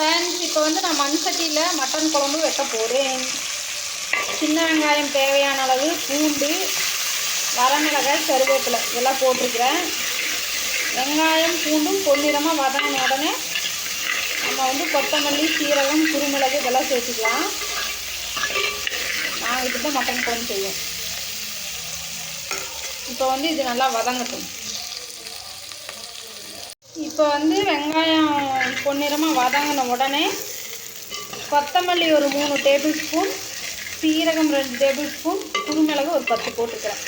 Friends இப்போ வந்து நான் மண் சட்டியில் மட்டன் குழம்பு வைக்க போகிறேன் சின்ன வெங்காயம் தேவையான அளவு பூண்டு வரமிளகாய் கருவேப்பிலை இதெல்லாம் போட்டிருக்கிறேன். வெங்காயம் பூண்டும் பொன்னிறமாக வதங்கின உடனே நம்ம வந்து கொத்தமல்லி சீரகம் குருமிளகு இதெல்லாம் சேர்த்துக்கலாம். நான் இதுக்கு தான் மட்டன் குழம்பு செய்வேன் இப்போ வந்து இது நல்லா வதங்கட்டும். இப்போ வந்து வெங்காயம் பொன்னிறமாக வதங்கின உடனே கொத்தமல்லி ஒரு மூணு டேபிள் ஸ்பூன் சீரகம் ரெண்டு டேபிள் ஸ்பூன் குருமிளகு ஒரு பத்து போட்டுக்கிறேன்.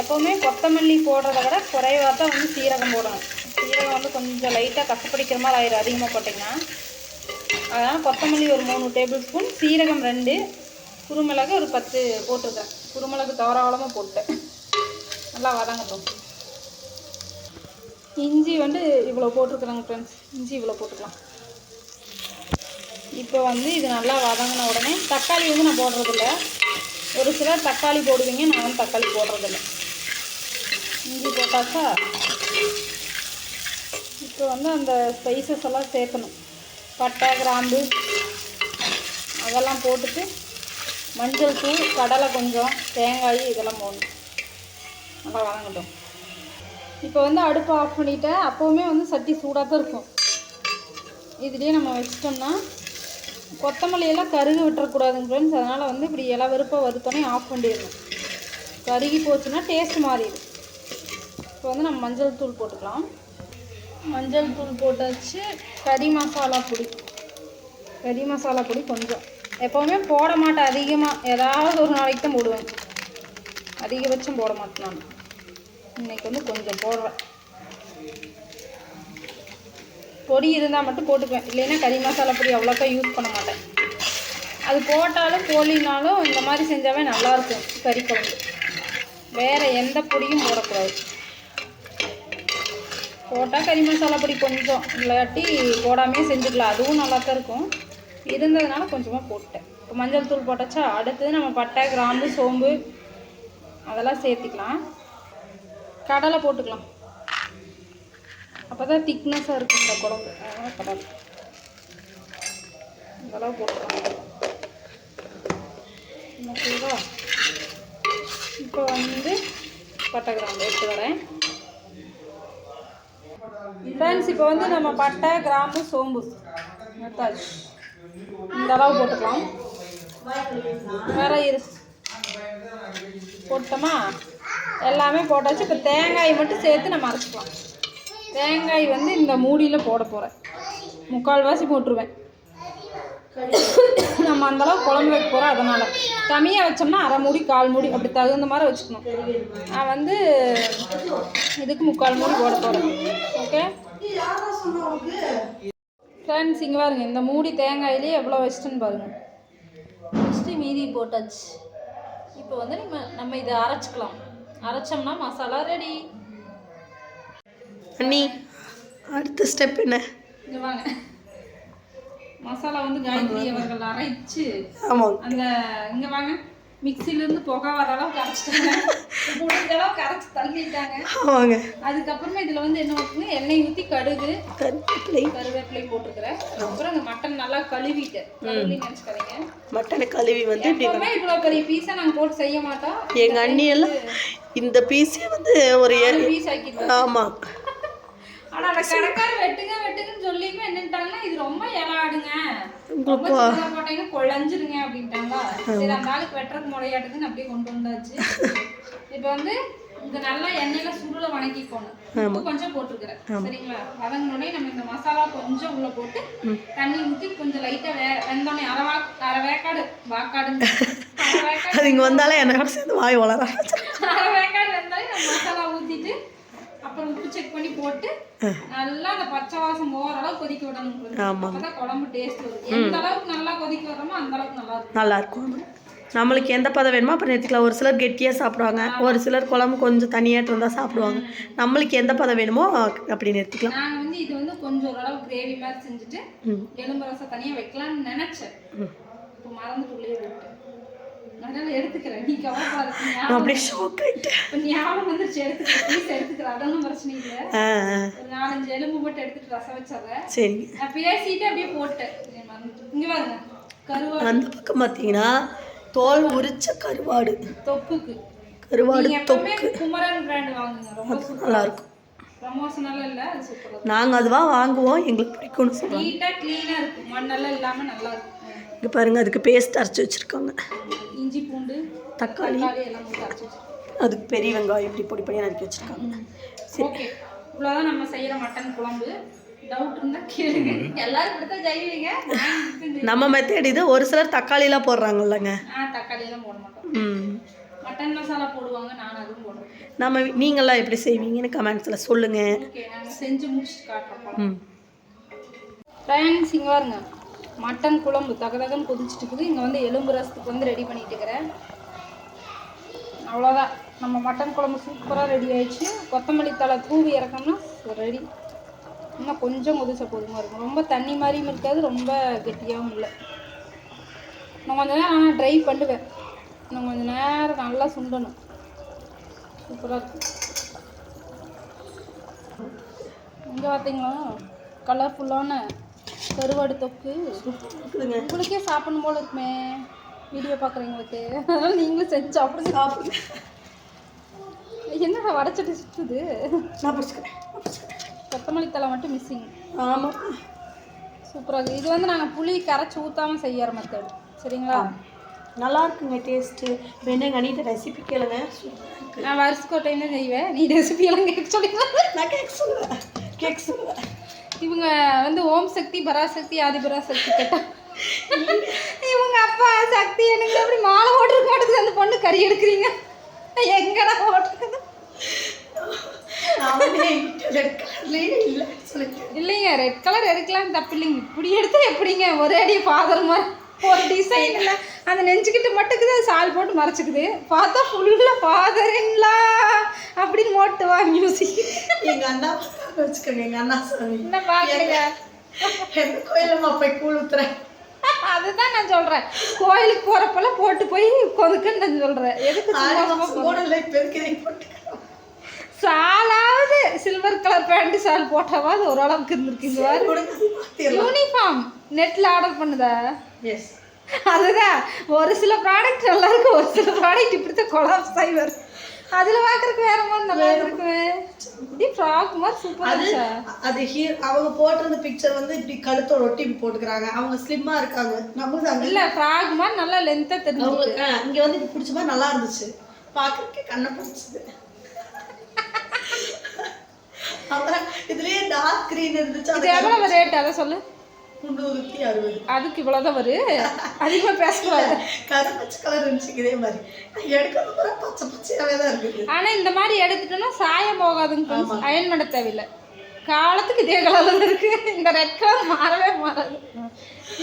எப்போவுமே கொத்தமல்லி போடுறத விட குறைவாக தான் வந்து சீரகம் போடணும். சீரகம் வந்து கொஞ்சம் லைட்டாக கசப்பிடிக்கிற மாதிரி ஆயிரும் அதிகமாக போட்டிங்கன்னா. அதனால் கொத்தமல்லி ஒரு மூணு டேபிள் ஸ்பூன் சீரகம் ரெண்டு குருமிளகு ஒரு பத்து போட்டிருக்கேன் குருமிளகு தவறாவளமாக போட்டேன். நல்லா வதங்கட்டும். இஞ்சி வந்து இவ்வளோ போட்டிருக்குறாங்க ஃப்ரெண்ட்ஸ் இஞ்சி இவ்வளோ போட்டுக்கலாம். இப்போ வந்து இது நல்லா வதங்கின உடனே தக்காளி வந்து நான் போடுறதில்ல. ஒரு சிலர் தக்காளி போடுவீங்க நான் வந்து தக்காளி போடுறதில்ல. இஞ்சி போட்டாக்கா இப்போ வந்து அந்த ஸ்பைசஸ் எல்லாம் சேர்க்கணும். பட்டை கிராம்பு அதெல்லாம் போட்டுட்டு மஞ்சள் தூள் கடலை கொஞ்சம் தேங்காய் இதெல்லாம் போடணும். நல்லா வதங்கட்டும். இப்போ வந்து அடுப்பை ஆஃப் பண்ணிட்டேன். அப்போவுமே வந்து சட்டி சூடாக தான் இருக்கும். இதுலேயே நம்ம வச்சிட்டோம்னா கொத்தமல்லியெல்லாம் கருக விட்டுறக்கூடாதுங்க ஃப்ரெண்ட்ஸ் அதனால் வந்து இப்படி இலை வெறுப்பாக வறுத்தோன்னே ஆஃப் பண்ணிடணும். கருகி போச்சுன்னா டேஸ்ட் மாறிடும். இப்போ வந்து நம்ம மஞ்சள் தூள் போட்டுக்கலாம். மஞ்சள் தூள் போட்டாச்சு. கறி மசாலா பொடி. கறி மசாலா பொடி கொஞ்சம். எப்போவுமே போட மாட்டேன் அதிகமாக ஏதாவது ஒரு நாளைக்கு தான் போடுவேன். அதிகபட்சம் போட மாட்டேன் நான். இன்னைக்கு வந்து கொஞ்சம் போடுறேன் பொடி இருந்தால் மட்டும் போட்டுக்குவேன். இல்லைன்னா கறி மசாலா பொடி அவ்வளோக்கா யூஸ் பண்ண மாட்டேன். அது போட்டாலும் போலினாலும் இந்த மாதிரி செஞ்சாவே நல்லாயிருக்கும் கறி குழம்பு. வேறு எந்த பொடியும் போடக்கூடாது. போட்டால் கறி மசாலா பொடி கொஞ்சம் இல்லாட்டி போடாமே செஞ்சுக்கலாம். அதுவும் நல்லா தான் இருக்கும். இருந்ததுனால கொஞ்சமாக போட்டேன் இப்போ மஞ்சள் தூள் போட்டாச்சா அடுத்தது நம்ம பட்டை கிராம்பு சோம்பு அதெல்லாம் சேர்த்துக்கலாம். கடலை போட்டுக்கலாம். அப்போ தான் திக்னஸாக இருக்கும் இந்த குழம்பு. அதனால் கடலை. இதெல்லாம் போட்டுக்கலாம். ஓகேவா இப்போ வந்து பட்டை கிராம்பு எடுத்து வரேன். ஃப்ரெண்ட்ஸ் இப்போ வந்து நம்ம பட்டை கிராம்பு சோம்பு எடுத்தாச்சு. இந்த அளவு போட்டுக்கலாம். வேற இரு. போட்டோமா? எல்லாமே போட்டாச்சு இப்போ தேங்காய் மட்டும் சேர்த்து நம்ம அரைச்சிக்கலாம். தேங்காய் வந்து இந்த மூடியில் போட போகிறேன் முக்கால்வாசி போட்டுருவேன். நம்ம அந்தளவு குழம்பு வைக்க போகிறோம் அதனால். கம்மியாக வச்சோம்னா அரை மூடி கால் மூடி அப்படி தகுந்த மாதிரி வச்சுக்கணும். நான் வந்து இதுக்கு முக்கால் மூடி போட போகிறேன் ஓகே ஃப்ரெண்ட்ஸ் இங்கே பாருங்க இந்த மூடி தேங்காயிலே எவ்வளோ வச்சிட்டேன்னு பாருங்கள் ஃபஸ்ட்டு மீதி போட்டாச்சு. இப்போ வந்து நம்ம நம்ம இதை அரைச்சிக்கலாம். அரைச்சோம்னா மசாலா ரெடி அண்ணி அடுத்த ஸ்டெப் என்ன? இங்கே வாங்க. மசாலா வந்து காயத்ரி அவர்கள் அரைச்சு அந்த இங்கே வாங்க. மிக்சிலேருந்து புகை வர அளவுக்கு அரைச்சிட்டாங்க. முடிஞ்ச அளவுக்கு அரைச்சி தள்ளிட்டாங்க. ஆமாங்க அதுக்கப்புறமா இதில் வந்து என்ன ஊற்றுங்க எண்ணெய் ஊற்றி கடுகு கருவேப்பிலை. கருவேப்பிலை போட்டிருக்கிறேன் அப்புறம் இந்த மட்டன் நல்லா கழுவிட்டேன் கழுவி நினச்சிக்காதீங்க. மட்டனை கழுவி வந்து இவ்வளோ பெரிய பீஸை நாங்கள் போட்டு செய்ய மாட்டோம். எங்கள் அண்ணி எல்லாம் இந்த பீஸே வந்து ஒரு ஆமாம் இப்போ வந்து இந்த நல்லா எண்ணெயில சுருள உப்பு கொஞ்சம் போட்டுக்கிறேன். சரிங்களா? வதங்கினோடனே நம்ம இந்த மசாலா கொஞ்சம் உள்ள போட்டு தண்ணி ஊற்றி கொஞ்சம் லைட்டா வே வெந்தோடனே அரை வா அரை வேக்காடு வேக்காடு அது இங்கே வந்தாலே என்னோட சேர்ந்து வாய் வளர அரை வேக்காடு வெந்தாலும் நம்ம மசாலா ஊற்றிட்டு அப்புறம் உப்பு செக் பண்ணி போட்டு நல்லா அந்த பச்சை வாசம் போகிற அளவுக்கு கொதிக்க விடணும். அப்பதான் குழம்பு டேஸ்ட் வரும். எந்த அளவுக்கு நல்லா கொதிக்க விடுறோமோ அந்த அளவுக்கு நல்லா இருக்கும். நல்லா இருக்கும். நம்மளுக்கு எந்த பதம் வேணுமோ அப்புறம் நிறுத்திக்கலாம் ஒரு சிலர் கெட்டியாக சாப்பிடுவாங்க. ஒரு சிலர் குழம்பு கொஞ்சம் தனியாட்டு இருந்தால் சாப்பிடுவாங்க. நம்மளுக்கு எந்த பதம் வேணுமோ அப்படி நிறுத்திக்கலாம் நாங்க வந்து இது வந்து கொஞ்சம் ஓரளவு கிரேவி மாதிரி செஞ்சுட்டு எலும்பு ரசம் தனியா வைக்கலாம்னு நினைச்சேன். இப்போ மறந்துட்டு உள்ளே விட்டேன் அதனால எடுத்துக்கிறேன். நீ கவலைப்படாத நான் அப்படியே ஷாக் ஆயிட்டேன். இப்போ ஞாபகம் வந்துருச்சு எடுத்துக்கிறேன். ப்ளீஸ் எடுத்துக்கிறேன். அதெல்லாம் பிரச்சனை இல்லை. ஒரு நாலஞ்சு எலும்பு மட்டும் எடுத்துட்டு ரசம் வச்சிடுறேன். சரிங்க நான் பேசிட்டு அப்படியே போட்டேன். இங்க பாருங்க. கருவாடு. அந்த பக்கம் பார்த்தீங்கன்னா தோல் உரிச்ச கருவாடு. தொப்புக்கு. கருவாடு தொக்கு. குமரன் பிராண்ட் வாங்குங்க. ரொம்ப அது நல்லா இருக்கும். ப்ரமோஷனல் இல்ல அது சூப்பரா நாங்கள் அதுவா வாங்குவோம் எங்களுக்கு பிடிக்கும்னு சொல்லுவாங்க. நீட்டா க்ளீனா இருக்கும். மண்ணெல்லாம் இல்லாம நல்லா இருக்கும். இங்கே பாருங்க அதுக்கு பேஸ்ட் அரைச்சி வச்சுருக்காங்க. இஞ்சி பூண்டு தக்காளி. எல்லாம் போட்டு அரைச்சு வச்சிருக்கோம். அதுக்கு பெரிய வெங்காயம் இப்படி பொடி பொடியாக நறுக்கி வச்சுருக்காங்க. சரி இவ்வளோதான் நம்ம செய்யற மட்டன் குழம்பு. நம்ம மெத்தட் இது ஒரு சிலர் தக்காளிலாம் போடுறாங்கல்லங்க. ஆ தக்காளி எல்லாம் போட மாட்டோம். ம். மட்டன் மசாலா போடுவாங்க நான் அதுவும் போடுறேன். நம்ம நீங்களாம் எப்படி செய்வீங்கன்னு கமெண்ட்ஸில் சொல்லுங்கள் செஞ்சு முடிச்சுட்டு காட்டுறோம் ஃப்ரெண்ட்ஸ் இங்கே பாருங்க. மட்டன் குழம்பு தகதகன்னு கொதிச்சுட்டு இருக்குது. இங்கே வந்து எலும்பு ரசத்துக்கு வந்து ரெடி பண்ணிட்டு இருக்கிறேன். அவ்வளோதான் நம்ம மட்டன் குழம்பு சூப்பராக ரெடி ஆயிடுச்சு. கொத்தமல்லி தழை தூவி இறக்கணும்னா ரெடி இன்னும் கொஞ்சம் கொதிச்ச போதுமா இருக்கும். ரொம்ப தண்ணி மாதிரியும் இருக்காது ரொம்ப கெட்டியாகவும் இல்லை. நான் கொஞ்ச நேரம் ஆனால் ட்ரை பண்ணுவேன். இன்னும் கொஞ்சம் நேரம் நல்லா சுண்டணும். சூப்பராக இருக்கும். இங்கே பார்த்தீங்களா கலர்ஃபுல்லான கருவாடு தொக்கு. உங்களுக்கே சாப்பிடணும் போல இருக்குமே. வீடியோ பார்க்குறவங்களுக்கு அதனால நீங்களும் செஞ்சு சாப்பிடுங்க. சாப்பிடுங்க. என்னடா வடச்சட்டி சுற்றுது நான் பிடிச்சிக்கிறேன். கொத்தமல்லி தலை மட்டும் மிஸ்ஸிங் ஆமாம் சூப்பராக இது வந்து நாங்கள் புளி கரைச்சி ஊற்றாமல் செய்யற மெத்தட் சரிங்களா? நல்லா இருக்குங்க டேஸ்ட்டு வேணும் கணிட்ட ரெசிபி கேளுங்க. நான் வருஷத்துக்கு ஒரு டைம் தான் செய்வேன்? நீ ரெசிபி எல்லாம் கேட்க சொல்லிக்கலாம் நான் கேக் சொல்லுவேன். கேக் சொல்லுவேன். இவங்க வந்து ஓம் சக்தி பராசக்தி ஆதி பராசக்தி கேட்டா. இவங்க அப்பா சக்தி எனக்கு அப்படி மாலை ஓட்டுருக்கு மாட்டேங்குது. அந்த பொண்ணு கறி எடுக்கிறீங்க. எங்கடா வந்து ரெட் கலர்லேயே இல்லை இல்லைங்க ரெட் கலர் எடுக்கலாம் தப்பு இல்லைங்க இப்படி எடுத்தா எப்படிங்க? ஒரே அடி ஃபாதர் மாதிரி. ஒரு டிசைன் இல்லை. அந்த நெஞ்சுக்கிட்டு மட்டுக்குது சால் போட்டு மறைச்சிக்குது. பார்த்தா ஃபுல்லாக ஃபாதரின்லா அப்படின்னு மோட்டுவா மியூசிக் எங்கள் அண்ணா வச்சுக்கோங்க எங்கள் அண்ணா சாமி என்ன பார்க்குறீங்க எந்த கோயிலம்மா போய் கூழ் ஊத்துறேன். அதுதான் நான் சொல்கிறேன் கோயிலுக்கு போகிறப்பெல்லாம் போட்டு போய் கொதுக்குன்னு நான் சொல்கிறேன் எதுக்கு சாலாவது சில்வர் பேண்ட் சால் போட்டாவது ஓரளவுக்கு இருந்திருக்கு பாரு. கொடுங்க. மாற்றிடலாம் யூனிஃபார்ம் நெட்டில் ஆர்டர் பண்ணுதா? எஸ் அதுதான். ஒரு சில ப்ராடக்ட் நல்லா இருக்கு ஒரு சில ப்ராடக்ட் இப்படித்தான் கொலாப்ஸ் ஆகி வரும். அதில் பார்க்குறதுக்கு வேற மாதிரி நல்லா இருக்குமே. இப்படி ஃப்ராக் மாதிரி சூப்பராக அது இருந்துச்சா? அது ஹீ அவங்க போட்டிருந்த பிக்சர் வந்து இப்படி கழுத்தோட ஒட்டி போட்டுக்கிறாங்க. அவங்க ஸ்லிம்மா இருக்காங்க. நம்மளுக்கு இல்லை ஃப்ராக் மாதிரி நல்லா லென்த்தாக தெரிஞ்சு இங்க வந்து பிடிச்ச மாதிரி நல்லா இருந்துச்சு. பார்க்கறதுக்கே கண்ணை பிடிச்சது. அப்புறம் இதுலயே டார்க் கிரீன் இருந்துச்சு இது ரேட் அதை சொல்லு? முந்நூறுத்தி அறுபது. அதுக்கு இவ்வளோதான் வரும் அதிகமாக பேசக்கூடாது. கருப்பச்சை கலர் இருந்துச்சு இதே மாதிரி. எடுக்கிறது பூரா பச்சை பச்சையாவே தான் இருக்குது. ஆனால் இந்த மாதிரி எடுத்துட்டோம்னா சாயம் போகாதுங்க அயன் பண்ண தேவையில்லை. காலத்துக்கு இதே கலரில் இருக்கு. இந்த ரெட் கலர் மாறவே மாறாது.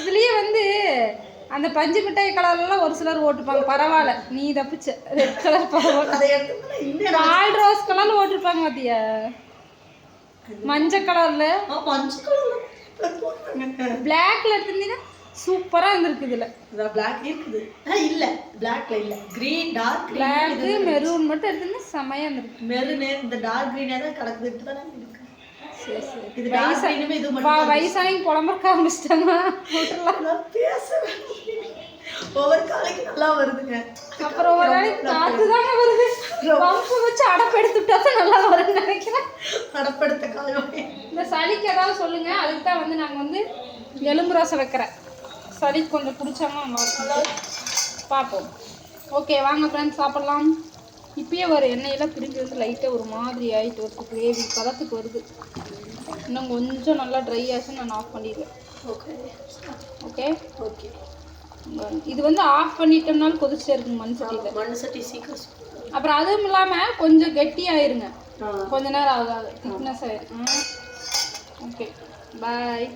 இதுலேயே வந்து அந்த பஞ்சு மிட்டாய் கலர்லாம் ஒரு சிலர் ஓட்டுப்பாங்க பரவாயில்ல நீ தப்பிச்ச. ரெட் கலர் பரவாயில்ல. பால் ரோஸ் கலர்ல ஓட்டிருப்பாங்க பாத்தியா? மஞ்சள் கலர்ல. ஆ, மஞ்சள் கலர் போடுறாங்க. பிளாக்ல எடுத்திருந்தீங்கன்னா சூப்பரா இருந்திருக்கு இதுல. பிளாக் இருக்குது. இல்ல. பிளாக்ல இல்ல. கிரீன் டார்க் பிளாக் மெரூன் மட்டும் எடுத்திருந்தா செமையா இருந்திருக்கு. மெருனு இந்த டார்க் கிரீனே தான் கிடக்குதுட்டு தான் இருக்கு. இது இது பா வயசானவங்க புலம்புறக்க ஆரம்பிச்சிட்டாங்க. விட்டுறலாம் நான் பேச ஒவ்வொரு காலைக்கு நல்லா வருதுங்க. அப்புறம் ஒரு நாளைக்கு காத்து தானே வருது. வச்சு அடப்பு எடுத்துட்டா தான் நல்லா வரும்னு நினைக்கிறேன். நடப்படுத்த காலமே இந்த சளிக்கு ஏதாவது சொல்லுங்க அதுக்கு தான் வந்து நாங்கள் வந்து எலும்பு ரசம் வைக்கிறேன். சளிக்கு கொஞ்சம் இருக்கும் பார்ப்போம். ஓகே வாங்க ஃப்ரெண்ட்ஸ் சாப்பிட்லாம். இப்பயே ஒரு எண்ணெயெல்லாம் பிரிஞ்சு வந்து லைட்டாக ஒரு மாதிரி ஆகிட்டு வருது கிரேவி பதத்துக்கு வருது. இன்னும் கொஞ்சம் நல்லா ட்ரை ஆச்சு நான் ஆஃப் பண்ணிடுவேன் ஓகே ஓகே ஓகே இது வந்து ஆஃப் பண்ணிட்டோம்னாலும் கொதிச்சே இருக்குங்க மண் சட்டியில். மண் சட்டி சீக்கிரம். அப்புறம் அதுவும் இல்லாமல் கொஞ்சம் கெட்டியாயிருங்க. கொஞ்ச நேரம் ஆகாது திக்னஸ் ஆயிரும் ஓகே பாய்